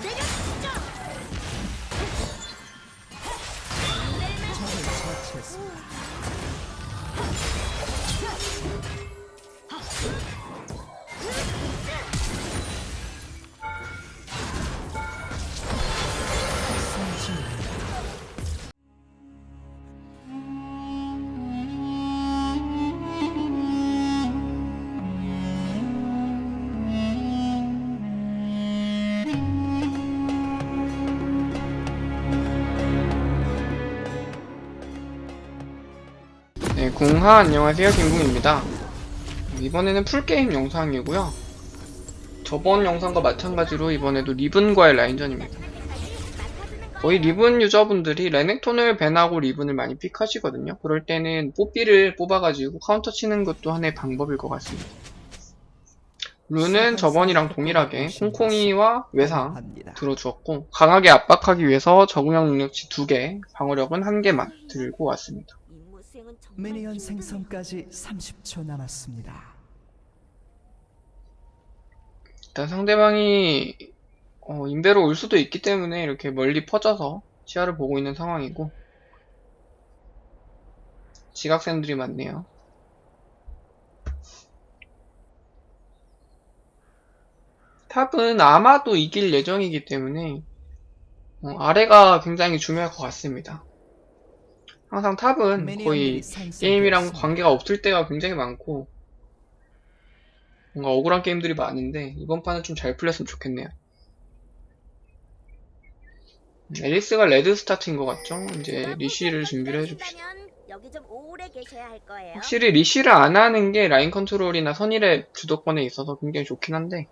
네, 궁하 안녕하세요 김궁입니다. 이번에는 풀게임 영상이고요. 저번 영상과 마찬가지로 이번에도 리븐과의 라인전입니다. 거의 리븐 유저분들이 레넥톤을 밴하고 리븐을 많이 픽하시거든요. 그럴 때는 뽀삐를 뽑아가지고 카운터 치는 것도 하나의 방법일 것 같습니다. 룬은 저번이랑 동일하게 콩콩이와 외상. 들어주었고 강하게 압박하기 위해서 적응형 능력치 2개, 방어력은 1개만 들고 왔습니다. 수행은 정말 미니언 힘드네요. 생성까지 30초 남았습니다. 일단 상대방이 어, 인베로 올 수도 있기 때문에 이렇게 멀리 퍼져서 시야를 보고 있는 상황이고 지각생들이 많네요. 탑은 아마도 이길 예정이기 때문에 어, 아래가 굉장히 중요할 것 같습니다. 항상 탑은 거의. 게임이랑 관계가 없을 때가 굉장히 많고 뭔가 억울한 게임들이 많은데 이번 판은 좀 잘 풀렸으면 좋겠네요. 앨리스가 레드 스타트인 것 같죠? 이제 리시를 준비를 해줍시다. 확실히 리시를 안 하는 게 라인 컨트롤이나 선일의 주도권에 있어서 굉장히 좋긴 한데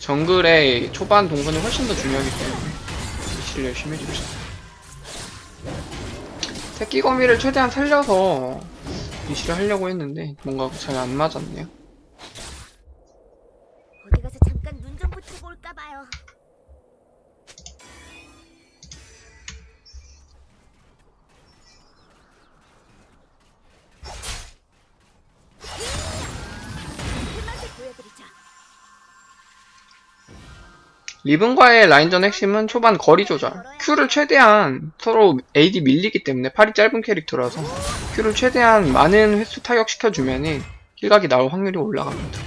정글의 초반 동선이 훨씬 더 중요하기 때문에 리시를 열심히 해줍시다. 새끼 거미를 최대한 살려서 리시를 하려고 했는데 뭔가 잘 안 맞았네요. 리븐과의 라인전 핵심은 초반 거리 조절. Q를 최대한 서로 AD 밀리기 때문에 팔이 짧은 캐릭터라서 Q를 최대한 많은 횟수 타격시켜주면은 킬각이 나올 확률이 올라갑니다.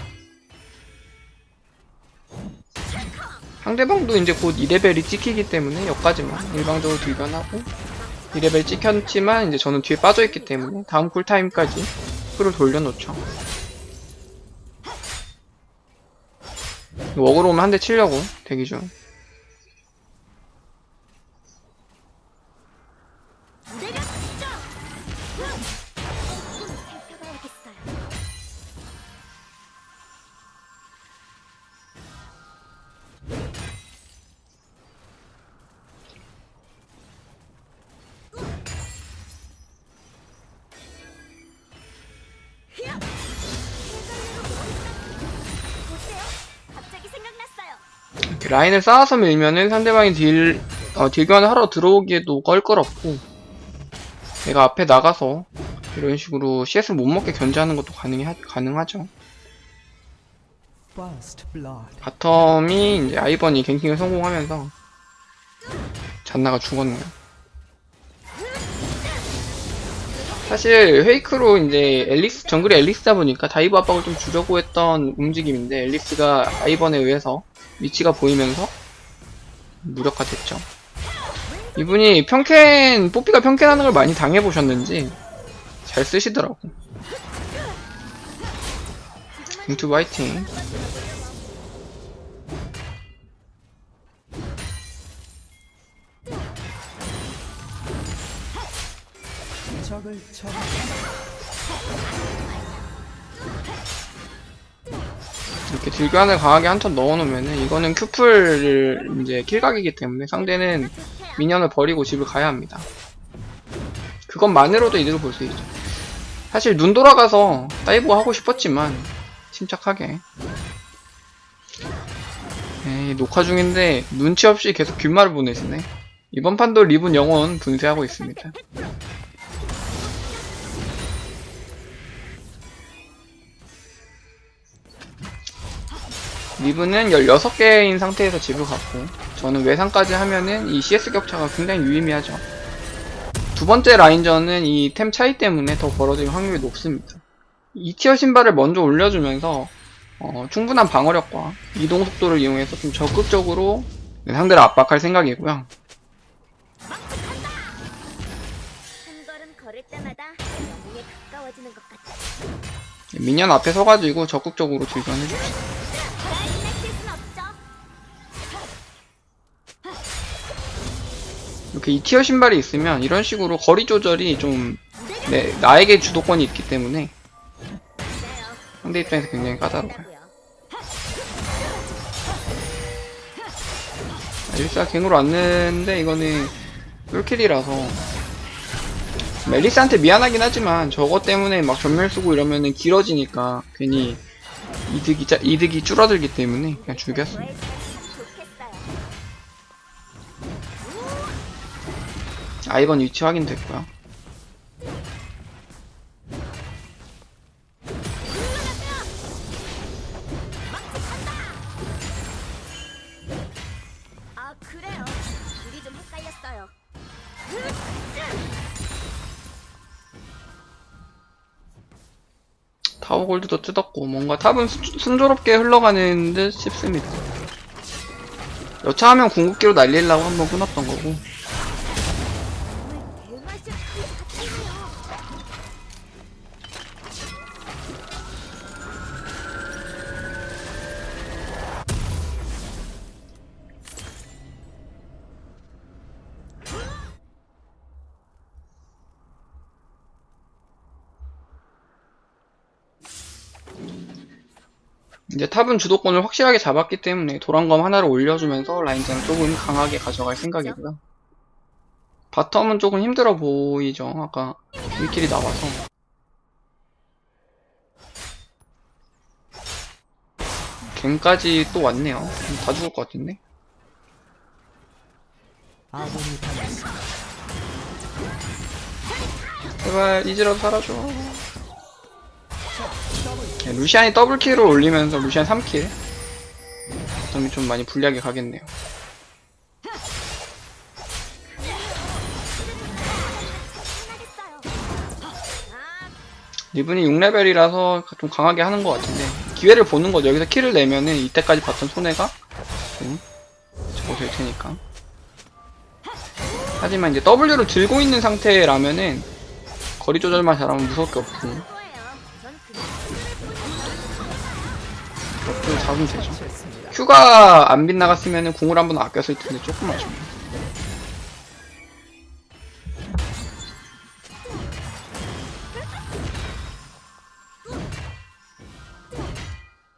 상대방도 이제 곧 2레벨이 찍히기 때문에 여기까지만 일방적으로 들변하고 2레벨 찍혔지만 이제 저는 뒤에 빠져있기 때문에 다음 쿨타임까지 Q를 돌려놓죠. 워그로 오면 한 대 치려고 대기 중. 라인을 쌓아서 밀면은 상대방이 딜, 어, 딜교환을 하러 들어오기에도 껄끄럽고, 내가 앞에 나가서 이런 식으로 CS 못 먹게 견제하는 것도 가능해, 가능하죠. 바텀이 이제 아이번이 갱킹을 성공하면서 잔나가 죽었네요. 사실 페이크로 이제 앨리스 정글이 앨리스다 보니까 다이브 압박을 좀 주려고 했던 움직임인데 앨리스가 아이번에 의해서 위치가 보이면서 무력화됐죠. 이분이 평캔 뽀삐가 평캔하는 걸 많이 당해보셨는지 잘 쓰시더라고. 유튜브 화이팅. 딜교환을 강하게 한턴 넣어놓으면은 이거는 큐플을 이제 킬각이기 때문에 상대는 미니언을 버리고 집을 가야 합니다. 그것만으로도 이득을 볼 수 있죠. 사실 눈 돌아가서 다이브 하고 싶었지만 침착하게 에이 녹화 중인데 눈치 없이 계속 귓말을 보내시네. 이번 판도 리븐 영혼 분쇄하고 있습니다. 리브는 16개인 상태에서 집을 갔고 저는 외상까지 하면은 이 CS 격차가 굉장히 유의미하죠. 두 번째 라인전은 이 템 차이 때문에 더 벌어질 확률이 높습니다. 2티어 신발을 먼저 올려주면서 어, 충분한 방어력과 이동 속도를 이용해서 좀 적극적으로 상대를 압박할 생각이고요. 같아. 미니언 앞에 서가지고 적극적으로 질전해줍시다. 이렇게 2티어 신발이 있으면 이런 식으로 거리 조절이 좀 네, 나에게 주도권이 있기 때문에. 상대 입장에서 굉장히 까다로워요. 아, 일사 갱으로 왔는데 이거는 솔킬이라서 멜리스한테 미안하긴 하지만 저거 때문에 막 전멸 쓰고 이러면은 길어지니까 괜히 이득이, 짜- 이득이 줄어들기 때문에 그냥 죽였습니다. 아이번 위치 확인됐고요. 아 그래요. 길이 좀 헷갈렸어요. 타워 골드도 뜯었고 뭔가 탑은 수- 순조롭게 흘러가는 듯 싶습니다. 여차하면 궁극기로 날리려고 한번 끊었던 거고 이제 탑은 주도권을 확실하게 잡았기 때문에 도란검 하나를 올려주면서 라인전을 조금 강하게 가져갈 생각이고요. 바텀은 조금 힘들어 보이죠. 아까 1킬이 나와서. 갱까지 또 왔네요. 다 죽을 것 같은데? 제발 이즈라도 살아줘. 네, 루시안이 더블킬을 올리면서 루시안 3킬. 바텀이 좀 많이 불리하게 가겠네요. 리븐이 6레벨이라서 좀 강하게 하는 것 같은데 기회를 보는 거죠. 여기서 킬을 내면은 이때까지 봤던 손해가 좀 적어질 테니까. 하지만 이제 W를 들고 있는 상태라면은 거리 조절만 잘하면 무서울 게 없고 좀 잡으면 되죠. 큐가 안 빗나갔으면은 궁을 한번 아꼈을 텐데 조금 아쉽네.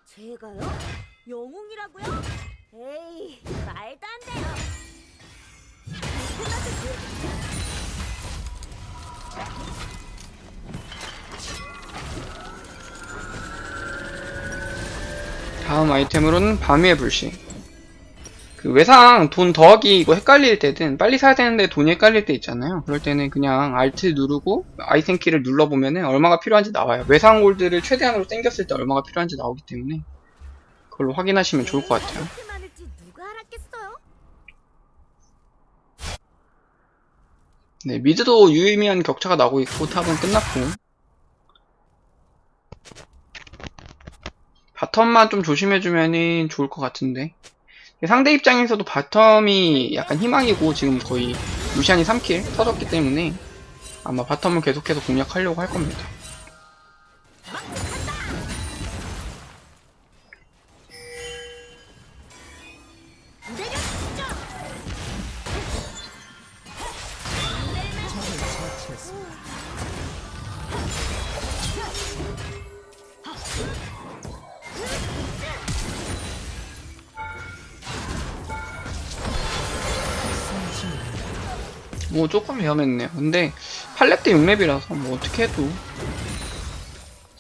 제가요? 영웅이라고요? 에이 말도 안 돼요. 끝나서 보여드릴게요. 다음 아이템으로는 밤의 불씨. 그 외상 돈 더하기 이거 헷갈릴 때든 빨리 사야 되는데 돈이 헷갈릴 때 있잖아요. 그럴 때는 그냥 Alt 누르고 아이템 키를 눌러보면은 얼마가 필요한지 나와요. 외상 골드를 최대한으로 땡겼을 때 얼마가 필요한지 나오기 때문에 그걸로 확인하시면 좋을 것 같아요. 네, 미드도 유의미한 격차가 나고 있고 탑은 끝났고 바텀만 좀 조심해주면 좋을 것 같은데 상대 입장에서도 바텀이 약간 희망이고 지금 거의 루시안이 3킬 터졌기 때문에 아마 바텀을 계속해서 공략하려고 할 겁니다. 뭐 조금 위험했네요. 근데 8렙 대 6렙이라서 뭐 어떻게 해도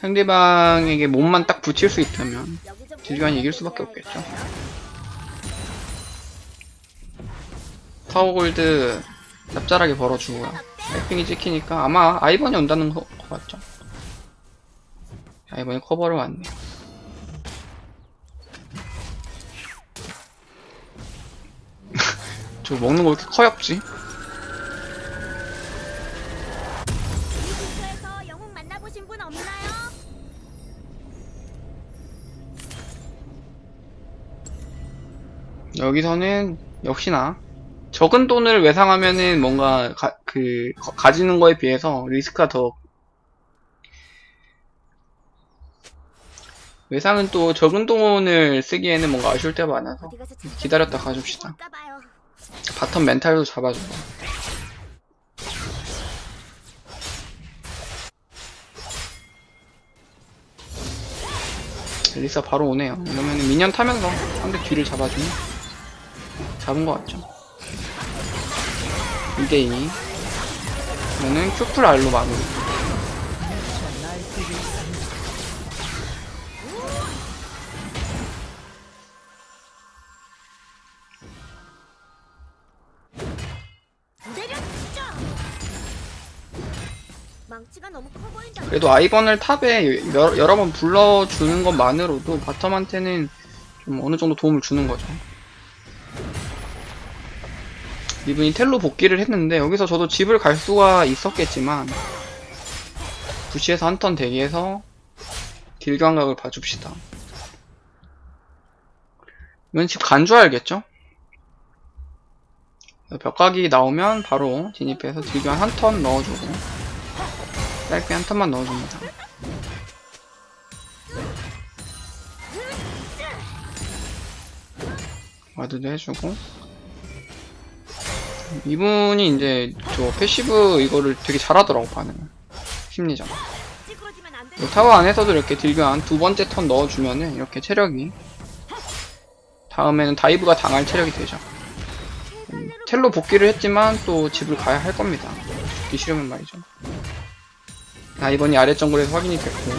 상대방에게 몸만 딱 붙일 수 있다면 딜간이 이길 수밖에 없겠죠. 파워골드 납자락에 벌어주고요. 파이핑이 찍히니까 아마 아이번이 온다는 거, 거 같죠. 아이번이 커버를 왔네요. 저 먹는 거 왜 이렇게 커엽지? 여기서는 역시나 적은 돈을 외상하면은 뭔가 가, 그 거- 가지는 거에 비해서 리스크가 더 외상은 또 적은 돈을 쓰기에는 뭔가 아쉬울 때가 많아서 기다렸다 가줍시다. 바텀 멘탈도 잡아주고 엘리사 바로 오네요 이러면 미니언 타면서 상대 뒤를 잡아주면 잡은 것 같죠 2대2 이거는 큐플 알로 마무리. 그래도 아이번을 탑에 여러, 여러 번 불러주는 것만으로도 바텀한테는 좀 어느 정도 도움을 주는 거죠. 이분이 텔로 복귀를 했는데 여기서 저도 집을 갈 수가 있었겠지만 부시에서 한 턴 대기해서 딜감각을 봐줍시다. 이건 집 간 줄 알겠죠? 벽각이 나오면 바로 진입해서 딜감 한턴 넣어주고 짧게 한 턴만 넣어줍니다. 와드도 해주고 이분이 이제 저 패시브 이거를 되게 잘하더라고 반응을. 심리전. 이 타워 안에서도 이렇게 딜교한 두 번째 턴 넣어주면은 이렇게 체력이 다음에는 다이브가 당할 체력이 되죠. 음, 텔로 복귀를 했지만 또 집을 가야 할 겁니다. 죽기 싫으면 말이죠. 아 이번이 아래 정글에서 확인이 됐고.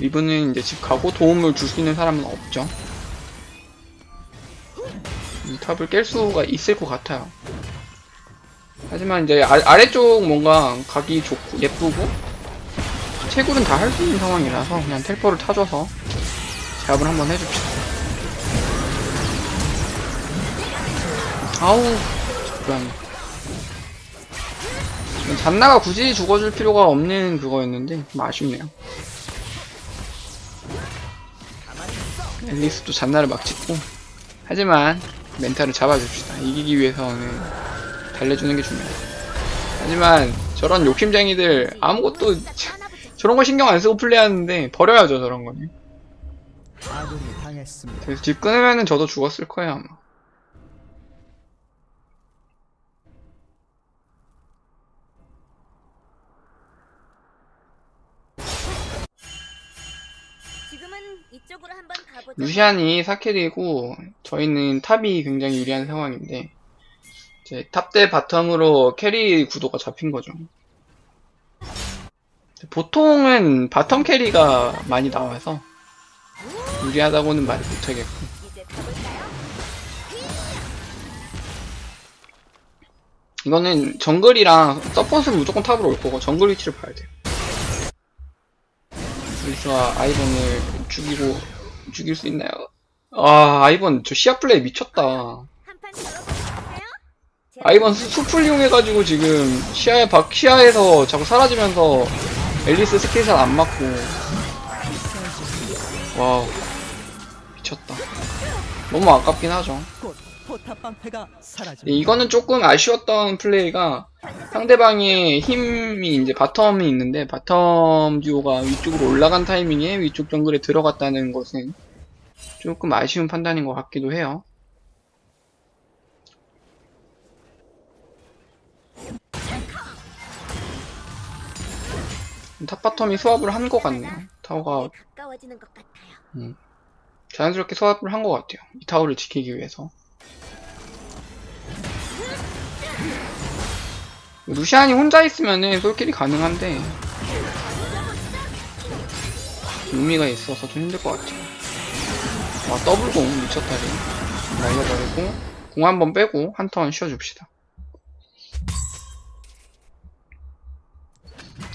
이분은 이제 집 가고 도움을 줄 수 있는 사람은 없죠. 이 탑을 깰 수가 있을 것 같아요. 하지만 이제 아, 아래쪽 뭔가 각이 좋고 예쁘고 채굴은 다 할 수 있는 상황이라서 그냥 텔포를 타줘서 제압을 한번 해줍시다. 아우 고양이 잔나가 굳이 죽어줄 필요가 없는 그거였는데 좀 아쉽네요. 앨리스도 잔나를 막 찍고. 하지만 멘탈을 잡아줍시다. 이기기 위해서는 달래주는 게 중요해요. 하지만 저런 욕심쟁이들 아무것도 저런 거 신경 안 쓰고 플레이하는데 버려야죠 저런 거는. 그래서 집 끊으면은 저도 죽었을 거예요 아마 이쪽으로 한번 가보죠. 루시안이 사킬이고 저희는 탑이 굉장히 유리한 상황인데 이제 탑 대 바텀으로 캐리 구도가 잡힌 거죠 보통은 바텀 캐리가 많이 나와서 유리하다고는 말 못하겠고? 이거는 정글이랑 서폿은 무조건 탑으로 올 거고 정글 위치를 봐야 돼요. 루이스와 아이번을 죽이고 죽일 수 있나요? 아 아이번 저 시야 플레이 미쳤다. 아이번 수- 수풀 이용해가지고 지금 시야에 박 시야에서 자꾸 사라지면서 앨리스 스킬샷 안 맞고 와우 미쳤다. 너무 아깝긴 하죠. 곧 포탑 방패가 사라집니다. 네, 이거는 조금 아쉬웠던 플레이가 상대방의 힘이 이제 바텀이 있는데 바텀 듀오가 위쪽으로 올라간 타이밍에 위쪽 정글에 들어갔다는 것은 조금 아쉬운 판단인 것 같기도 해요. 탑바텀이 수합을 한 것 같네요. 타워가 같아요. 자연스럽게 수합을 한 것 같아요. 이 타워를 지키기 위해서. 루시안이 혼자 있으면은 솔킬이 가능한데 의미가 있어서 좀 힘들 것 같아요. 와 더블공 미쳤다리 날려버리고 공 한 번 빼고 한 턴 쉬어줍시다.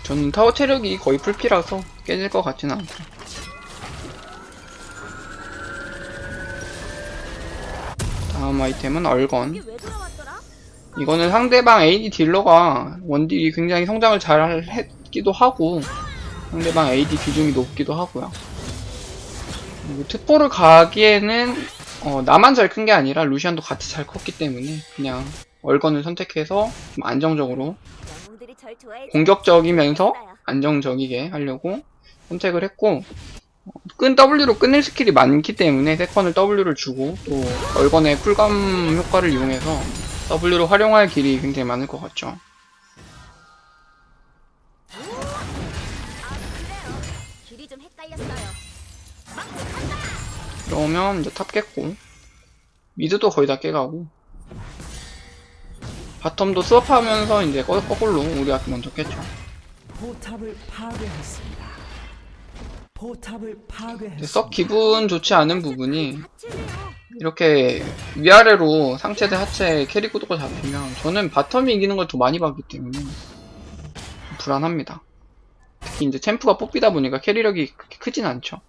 저는 타워 체력이 거의 풀피라서 깨질 것 같지는 않고 다음 아이템은 얼건. 이거는 상대방 AD 딜러가 원딜이 굉장히 성장을 잘 했기도 하고 상대방 AD 비중이 높기도 하고요. 특보를 가기에는 어, 나만 잘 큰 게 아니라 루시안도 같이 잘 컸기 때문에 그냥 얼건을 선택해서 좀 안정적으로. 공격적이면서 안정적이게 하려고 선택을 했고 어, 끈 W로 끊을 스킬이 많기 때문에 세컨을 W를 주고 또 얼건의 쿨감 효과를 이용해서 W로 활용할 길이 굉장히 많을 것 같죠. 그러면 이제 탑 깼고 미드도 거의 다 깨가고 바텀도 수업하면서 이제 거- 거꾸로 우리가 먼저 깼죠. 포탑을 파괴했습니다. 포탑을 파괴했습니다. 썩 기분 좋지 않은 부분이. 이렇게 위아래로 상체 대 하체 캐리 구도가 잡히면 저는 바텀이 이기는 걸 더 많이 봤기 때문에 불안합니다. 특히 이제 챔프가 뽑히다 보니까 캐리력이 그렇게 크진 않죠.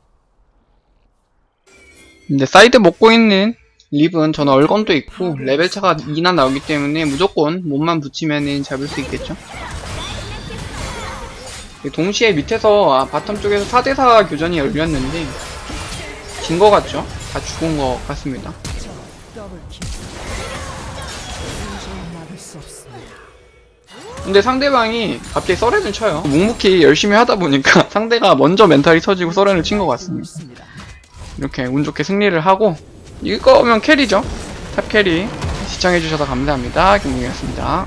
근데 사이드 먹고 있는 립은 저는 얼건도 있고 레벨 차가 2나 나오기 때문에 무조건 몸만 붙이면은 잡을 수 있겠죠. 동시에 밑에서 아, 바텀 쪽에서 4대4 교전이 열렸는데 진 거 같죠? 다 죽은 거 같습니다. 근데 상대방이 갑자기 서렌을 쳐요. 묵묵히 열심히 하다 보니까 상대가 먼저 멘탈이 터지고 서렌을 친 것 같습니다. 이렇게 운 좋게 승리를 하고 이거면 캐리죠. 탑 캐리 시청해주셔서 감사합니다. 김웅이었습니다.